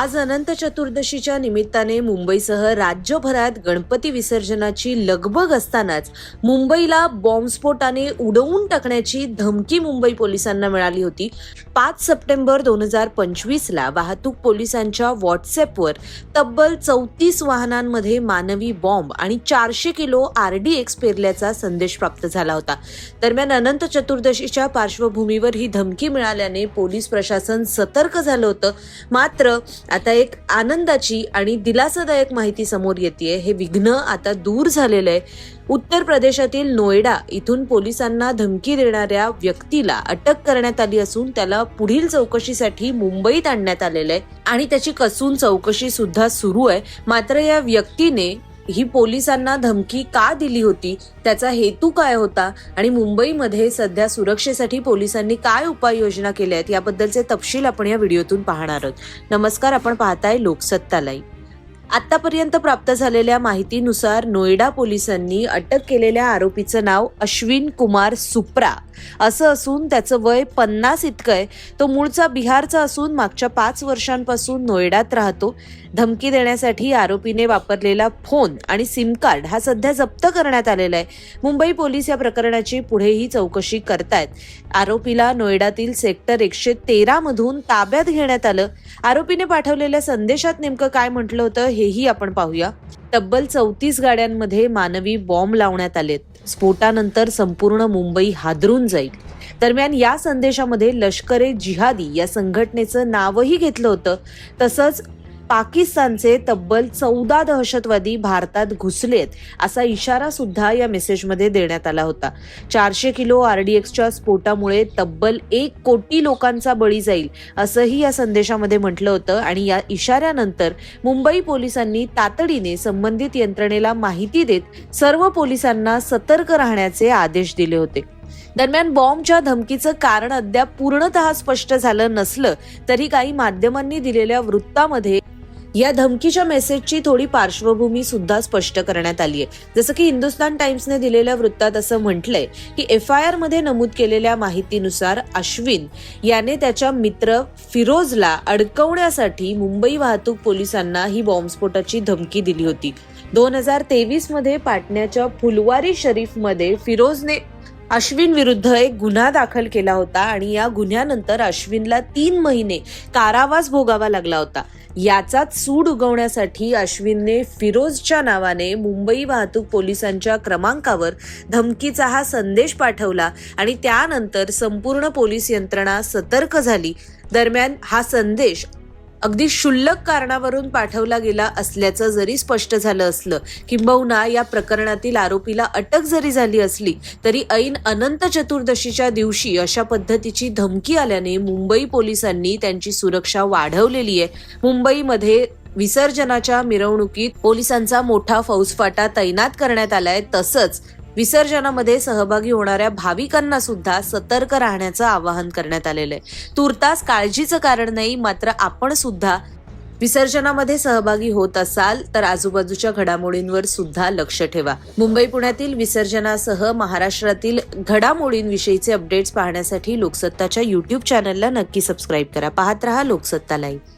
आज अनंत चतुर्दशीच्या निमित्ताने मुंबईसह राज्यभरात गणपती विसर्जनाची लगबग असतानाच मुंबईला बॉम्बस्फोटाने उडवून टाकण्याची धमकी मुंबई पोलिसांना मिळाली होती. पाच सप्टेंबर दोन हजार पंचवीसला वाहतूक पोलिसांच्या व्हॉट्सअपवर तब्बल चौतीस वाहनांमध्ये मानवी बॉम्ब आणि चारशे किलो आर डी एक्स पेरल्याचा संदेश प्राप्त झाला होता. दरम्यान अनंत चतुर्दशीच्या पार्श्वभूमीवर ही धमकी मिळाल्याने पोलीस प्रशासन सतर्क झालं होतं. मात्र आता एक आनंदाची आणि दिलासादायक माहिती समोर येते हे विघ्न आता दूर झालेलं आहे उत्तर प्रदेशातील नोएडा इथून पोलिसांना धमकी देणाऱ्या व्यक्तीला अटक करण्यात आली असून त्याला पुढील चौकशीसाठी मुंबईत आणण्यात आलेलं आहे आणि त्याची कसून चौकशी सुद्धा सुरू आहे. मात्र या व्यक्तीने ही पोलिसांना धमकी का दिली होती? त्याचा हेतू काय होता? आणि मुंबईमध्ये सध्या सुरक्षेसाठी पोलिसांनी काय उपाययोजना केल्या आहेत? याबद्दलचे तपशील आपण या व्हिडिओतून पाहणार आहोत. नमस्कार आपण पाहताय लोकसत्ता लाईव्ह. आतापर्यंत प्राप्त झालेल्या माहितीनुसार नोएडा पोलिसांनी अटक केलेल्या आरोपीचं नाव अश्विन कुमार सुप्रा. असं असून त्याचं वय पन्नास इतकं आहे तो मूळचा बिहारचा असून मागच्या पाच वर्षांपासून नोएडात राहतो. धमकी देण्यासाठी आरोपीने वापरलेला फोन आणि सिम कार्ड हा सध्या जप्त करण्यात आलेला आहे मुंबई पोलीस या प्रकरणाची पुढेही चौकशी करतायत. आरोपीला नोएडातील सेक्टर एकशे तेरा मधून ताब्यात घेण्यात आलं. आरोपीने पाठवलेल्या संदेशात नेमकं काय म्हटलं होतं हेही आपण पाहूया. तब्बल चौतीस गाड्यांमध्ये मानवी बॉम्ब लावण्यात आलेत. स्फोटानंतर संपूर्ण मुंबई हादरून जाईल. दरम्यान या संदेशामध्ये लष्कर ए जिहादी या संघटनेचं नावही घेतलं होतं. तसंच पाकिस्तानचे तब्बल चौदा दहशतवादी भारतात घुसलेत असा इशारा सुद्धा या मेसेजमध्ये देण्यात आला होता. चारशे किलो आरडीएक्सच्या स्फोटामुळे तब्बल एक कोटी लोकांचा बळी जाईल असंही या संदेशामध्ये म्हटलं होतं आणि या इशाऱ्यानंतर मुंबई पोलिसांनी तातडीने संबंधित यंत्रणेला माहिती देत सर्व पोलिसांना सतर्क राहण्याचे आदेश दिले होते. दरम्यान बॉम्बच्या धमकीचं कारण अद्याप पूर्णतः स्पष्ट झालं नसलं तरी काही माध्यमांनी दिलेल्या वृत्तामध्ये या धमकीच्या मेसेजची थोडी पार्श्वभूमी सुद्धा स्पष्ट करण्यात आली आहे. जसं की हिंदुस्तान टाइम्सने दिलेल्या वृत्तात असं म्हटलंय की एफ आय आरमध्ये नमूद केलेल्या माहितीनुसार अश्विन याने त्याच्या मित्र फिरोजला अडकवण्यासाठी मुंबई वाहतूक पोलिसांना ही बॉम्बस्फोटाची धमकी दिली होती. दोन हजार तेवीसमध्ये पाटण्याच्या फुलवारी शरीफमध्ये फिरोजने अश्विन विरुद्ध एक गुन्हा दाखल केला होता आणि या गुन्ह्यानंतर अश्विनला तीन महिने कारावास भोगावा लागला होता. याचाच सूड उगवण्यासाठी अश्विनने फिरोजच्या नावाने मुंबई वाहतूक पोलिसांच्या क्रमांकावर धमकीचा हा संदेश पाठवला आणि त्यानंतर संपूर्ण पोलीस यंत्रणा सतर्क झाली. दरम्यान हा संदेश अगदी क्षुल्लक कारणावरून पाठवला गेला असल्याचं जरी स्पष्ट झालं असलं किंबहुना या प्रकरणातील आरोपीला अटक जरी झाली असली तरी ऐन अनंत चतुर्दशीच्या दिवशी अशा पद्धतीची धमकी आल्याने मुंबई पोलिसांनी त्यांची सुरक्षा वाढवलेली आहे. मुंबईमध्ये विसर्जनाच्या मिरवणुकीत पोलिसांचा मोठा फौजफाटा तैनात करण्यात आलाय तसंच विसर्जनामध्ये सहभागी होणाऱ्या भाविकांना सुद्धा सतर्क राहण्याचं आवाहन करण्यात आलेलं आहे. तुर्तास काळजीचं कारण नाही मात्र आपण सुद्धा विसर्जनामध्ये सहभागी होत असाल तर आजूबाजूच्या घडामोडींवर सुद्धा लक्ष ठेवा. मुंबई पुण्यातील विसर्जनासह महाराष्ट्रातील घडामोडींविषयीचे अपडेट्स पाहण्यासाठी लोकसत्ताच्या युट्यूब चॅनलला नक्की सबस्क्राईब करा. पाहत रहा लोकसत्ता लाईव्ह